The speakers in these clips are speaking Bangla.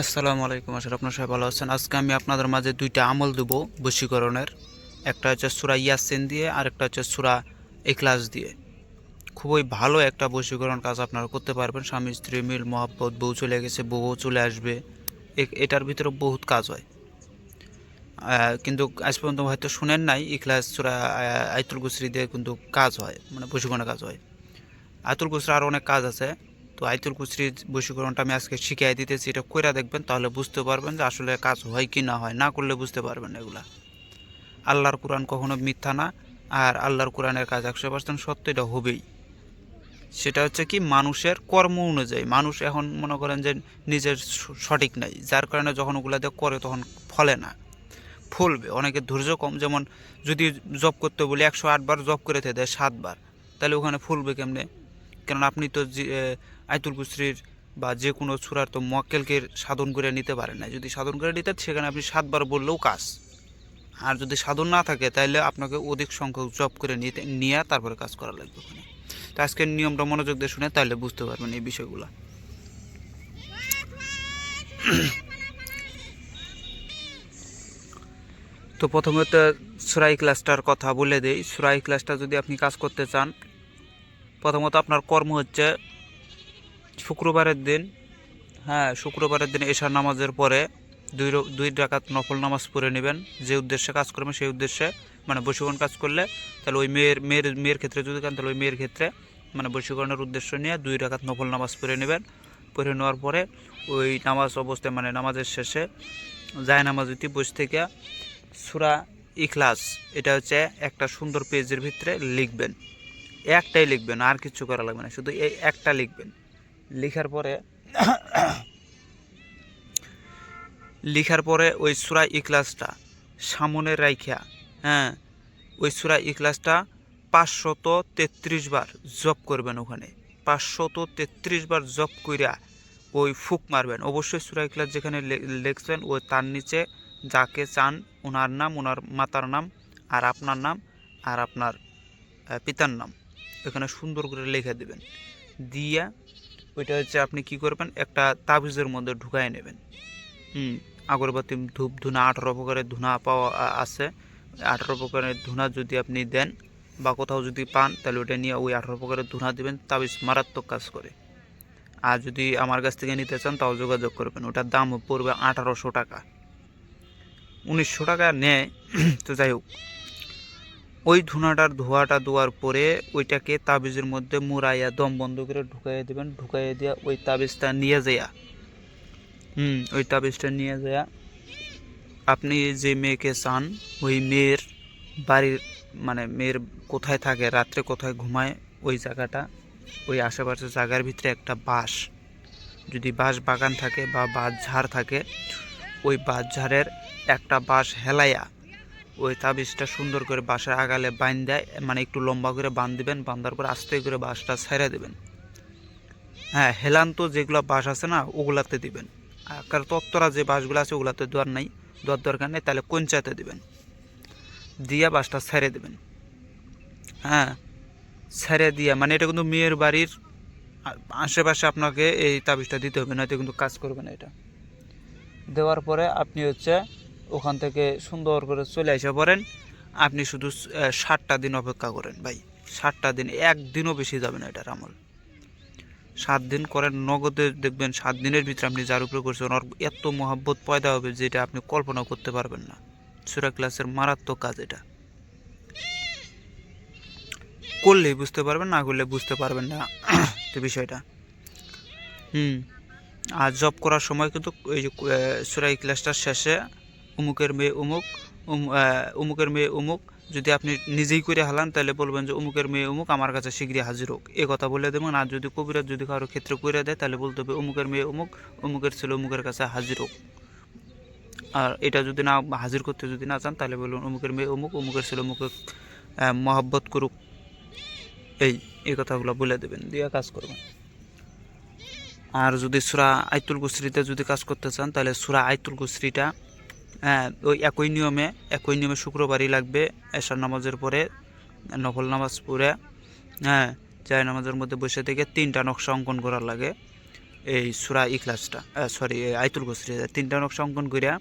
আসসালামু আলাইকুম, আশা আপনার সবাই ভালো আছেন। আজকে আমি আপনাদের মাঝে দুইটা আমল দেব বশীকরণের। একটা হচ্ছে সুরা ইয়াসিন দিয়ে আর একটা হচ্ছে সুরা এখলাস দিয়ে। খুবই ভালো একটা বশীকরণ কাজ আপনারা করতে পারবেন। স্বামী, স্ত্রী, মিল, মহাব্বত, বউ চলে গেছে, বউ চলে আসবে। এটার ভিতরে বহুত কাজ হয়। কিন্তু আজ পর্যন্ত হয়তো শুনেন নাই, ইখলাস সুরা আয়তুল গুসরি দিয়ে কিন্তু কাজ হয় মানে বশীকরণের কাজ হয়। আয়তুল গুসরি আরও অনেক কাজ আছে। তো আইতুল কুচরির বশীকরণটা আমি আজকে শিখিয়ে দিতেছি, এটা কইরা দেখবেন, তাহলে বুঝতে পারবেন যে আসলে কাজ হয় কি না হয়। না করলে বুঝতে পারবেন এগুলা। আল্লাহর কোরআন কখনো মিথ্যা না, আর আল্লাহর কোরআনের কাজ একশো পার্সেন্ট সত্য, এটা হবেই। সেটা হচ্ছে কি, মানুষের কর্ম অনুযায়ী, মানুষ এখন মনে করেন যে নিজের সঠিক নাই, যার কারণে যখন ওগুলা দিয়ে করে তখন ফলে না, ফলবে। অনেকে ধৈর্য কম, যেমন যদি জব করতে বলি, একশো আটবার জব করে থেকে দেয় সাতবার তাহলে ওখানে ফুলবে কেমনে? কারণ আপনি তো আয়তুল কুসরির বা যে কোনো সুরার তো মক্কেলকে সাধন করে নিতে পারেন না যদি সাধন করে নিতে সেখানে আপনি সাতবার বললেও কাজ। আর যদি সাধন না থাকে তাহলে আপনাকে অধিক সংখ্যক জব করে নিতে, নিয়ে তারপরে কাজ করা লাগবে ওখানে। তো আজকের নিয়মটা মনোযোগ দিয়ে শুনে তাহলে বুঝতে পারবেন এই বিষয়গুলো। তো প্রথমত সুরাই ক্লাসটার কথা বলে দেই। সুরাই ক্লাসটা যদি আপনি কাজ করতে চান প্রথমত আপনার কর্ম হচ্ছে শুক্রবারের দিন হ্যাঁ শুক্রবারের দিন এশার নামাজের পরে দুই দুই ডাকাত নফল নামাজ পড়ে নেবেন। যে উদ্দেশ্যে কাজ করবেন সেই উদ্দেশ্যে মানে বশীকরণ কাজ করলে তাহলে ওই মেয়ের মেয়ের মেয়ের ক্ষেত্রে যদি কান তাহলে ওই মেয়ের ক্ষেত্রে মানে বশীকরণের উদ্দেশ্য নিয়ে দুই ডাকাত নফল নামাজ পড়ে নেবেন। পড়ে নেওয়ার পরে ওই নামাজ অবস্থায় মানে নামাজের শেষে যায় নামাজ উঠি বসে থেকে সুরা ইখলাস, এটা হচ্ছে একটা সুন্দর পেজের ভিতরে লিখবেন। একটাই লিখবেন, আর কিছু করা লাগবে না, শুধু এই একটা লিখবেন। লিখার পরে লিখার পরে ওই সুরা ইকলাসটা সামনে রাইখা হ্যাঁ ওই সুরা ইকলাসটা পাঁচশত তেত্রিশ বার জপ করবেন ওখানে। পাঁচশত তেত্রিশ বার জপ কইরা ওই ফুক মারবেন। অবশ্যই সুরা ইকলাস যেখানে লে- লিখছেন ওই তার নিচে যাকে চান ওনার নাম ওনার মাতার নাম, আর আপনার নাম, আর আপনার পিতার নাম। এখানে সুন্দর করে লিখে দেবেন। দিয়া, ওইটা হচ্ছে আপনি কি করবেন, একটা তাবিজের মধ্যে ঢুকায় নেবেন। হুম, আগরবাতি, ধূপ, ধুনা, আঠারো প্রকারের ধুনা পাওয়া আছে। আঠারো প্রকারের ধুনা যদি আপনি দেন বা কোথাও যদি পান, তাহলে ওটা নিয়ে ওই আঠারো প্রকারের ধুনা দেবেন, তাবিজ মারাত্মক কাজ করে। আর যদি আমার কাছ থেকে নিতে চান, তাও যোগাযোগ করবেন, ওটার দাম পড়বে আঠারোশো টাকা। উনিশশো টাকা নেয়, তো যাই হোক। ওই ধুনাটার ধোয়াটা দেওয়ার পরে ওইটাকে তাবিজের মধ্যে মুড়াইয়া দম বন্ধ করে ঢুকাইয়া দেবেন। ঢুকাইয়া দিয়া ওই তাবিজটা নিয়ে যাইয়া, হুম, ওই তাবিজটা নিয়ে যাইয়া আপনি যে মেয়েকে চান, ওই মেয়ের বাড়ির মানে মেয়ের কোথায় থাকে, রাত্রে কোথায় ঘুমায়, ওই জায়গাটা, ওই আশেপাশের জায়গার ভিতরে একটা বাঁশ। যদি বাঁশ বাগান থাকে বা বাঁশ ঝাড় থাকে, ওই বাঁশ ঝাড়ের একটা বাঁশ হেলাইয়া ওই তাবিজটা সুন্দর করে বাঁশের আগালে বাঁধ দেয় মানে একটু লম্বা করে বাঁধ দিবেন বাঁধার পর আস্তে করে বাঁশটা ছেড়ে দেবেন। হ্যাঁ হেলান্ত যেগুলো বাঁশ আছে না, ওগুলাতে দিবেন। আর তত্তরা যে বাঁশগুলো আছে, ওগুলাতে দেওয়ার নাই দোয়ার দরকার নেই, তাহলে কঞ্চাতে দিবেন। দিয়া বাঁশটা ছেড়ে দেবেন। হ্যাঁ ছেড়ে দিয়া মানে এটা কিন্তু মেয়ের বাড়ির আশেপাশে আপনাকে এই তাবিজটা দিতে হবে, নয়তো কিন্তু কাজ করবে না এটা। দেওয়ার পরে আপনি হচ্ছে ওখান থেকে সুন্দর করে চলে এসে পড়েন। আপনি শুধু ষাটটা দিন অপেক্ষা করেন ভাই। ষাটটা দিন, একদিনও বেশি যাবে না এটার আমল। সাত দিন করেন, নগদে দেখবেন সাত দিনের ভিতরে আপনি যার উপরে করছেন এত মহাব্বত পয়দা হবে যেটা আপনি কল্পনা করতে পারবেন না। সুরা ক্লাসের মারাত্মক কাজ এটা। করলেই বুঝতে পারবেন, না করলে বুঝতে পারবেন না তো বিষয়টা। হুম, আর জব করার সময় কিন্তু ওই যে সুরাই ক্লাসটার শেষে উমুকের মেয়ে আহ, উমুকের মেয়ে উমুক যদি আপনি নিজেই করে হালান তাহলে বলবেন যে উমুকের মেয়ে উমুক আমার কাছে শীঘ্রই হাজির হোক। এ কথা বলে দেবেন আর যদি কবিরাজ যদি কারও ক্ষেত্রে করে দেয় তাহলে বলতে হবে উমুকের মেয়ে উমুক উমুকের ছেলে উমুকের কাছে হাজির হোক। আর এটা যদি না হাজির করতে যদি না চান তাহলে বলুন উমুকের মেয়ে উমুক উমুকের ছেলে উমুকে মহব্বত করুক। এই এই কথাগুলো বলে দেবেন দিয়ে কাজ করবেন। আর যদি সুরা আইতুল গুসরিতে যদি কাজ করতে চান তাহলে সুরা আইতুল গুসরিটা হ্যাঁ ওই একই নিয়মে একই নিয়মে শুক্রবারই লাগবে এশার নামাজের পরে, নফল নামাজ পড়ে হ্যাঁ জায় নামাজের মধ্যে বসে থেকে তিনটা নকশা অঙ্কন করার লাগে। এই সুরা ইখলাসটা সরি আইতুল কুসরি, তিনটা নকশা অঙ্কন করিয়া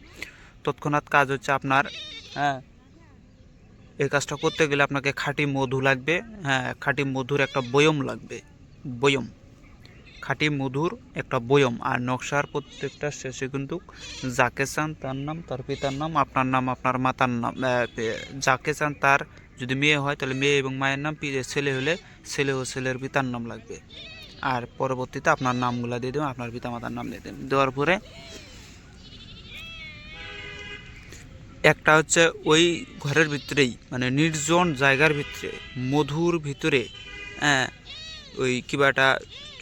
তৎক্ষণাৎ কাজ হচ্ছে আপনার হ্যাঁ এই কাজটা করতে গেলে আপনাকে খাঁটি মধু লাগবে হ্যাঁ খাঁটি মধুর একটা বয়ম লাগবে, বয়ম। খাঁটি মধুর একটা বয়ম আর নকশার প্রত্যেকটা শেষে কিন্তু যাকে চান তার নাম, তার পিতার নাম, আপনার নাম, আপনার মাতার নাম। যাকে চান তার যদি মেয়ে হয় তাহলে মেয়ে এবং মায়ের নাম ছেলে হলে ছেলে ও ছেলের পিতার নাম লাগবে। আর পরবর্তীতে আপনার নামগুলো দিয়ে দেবেন, আপনার পিতা মাতার নাম দিয়ে দেবেন। দেওয়ার পরে একটা হচ্ছে ওই ঘরের ভিতরেই মানে নির্জন জায়গার ভিতরে, মধুর ভিতরে হ্যাঁ ওই কিবাটা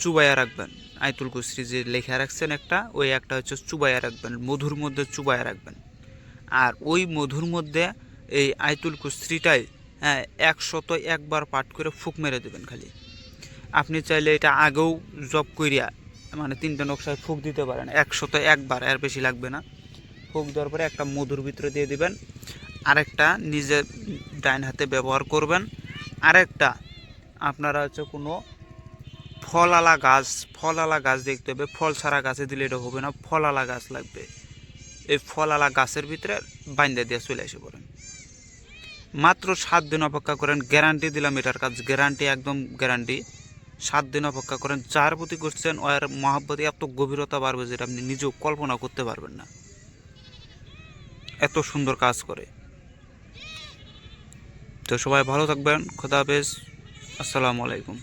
চুবাইয়া রাখবেন। আইতুল কুসরি যে লেখা রাখছেন একটা, ওই একটা হচ্ছে চুবাইয়া রাখবেন, মধুর মধ্যে চুবাইয়া রাখবেন। আর ওই মধুর মধ্যে এই আইতুল কুসরিটাই হ্যাঁ একশত একবার পাঠ করে ফুক মেরে দেবেন খালি। আপনি চাইলে এটা আগেও জব করিয়া মানে তিনটা নকশায় ফুক দিতে পারেন, একশত একবার এর বেশি লাগবে না। ফুক দেওয়ার পরে একটা মধুর ভিতরে দিয়ে দিবেন। আরেকটা নিজে ডাইন হাতে ব্যবহার করবেন। আরেকটা, আপনারা হচ্ছে কোনো ফলালা গাছ ফলালা গাছ দেখতে হবে। ফল ছাড়া গাছে দিলে এটা হবে না, ফলালা গাছ লাগবে। এই ফলালা গাছের ভিতরে বাইন্দা দিয়ে চলে এসে পড়েন। মাত্র সাত দিন অপেক্ষা করেন, গ্যারান্টি দিলাম এটার কাজ, গ্যারান্টি, একদম গ্যারান্টি। সাত দিন অপেক্ষা করেন, যার প্রতি করছেন, ওর মহাব্বতে এত গভীরতা বাড়বে যেটা আপনি নিজেও কল্পনা করতে পারবেন না। এত সুন্দর কাজ করে। তো সবাই ভালো থাকবেন, খোদা হাফেজ, আসসালামু আলাইকুম।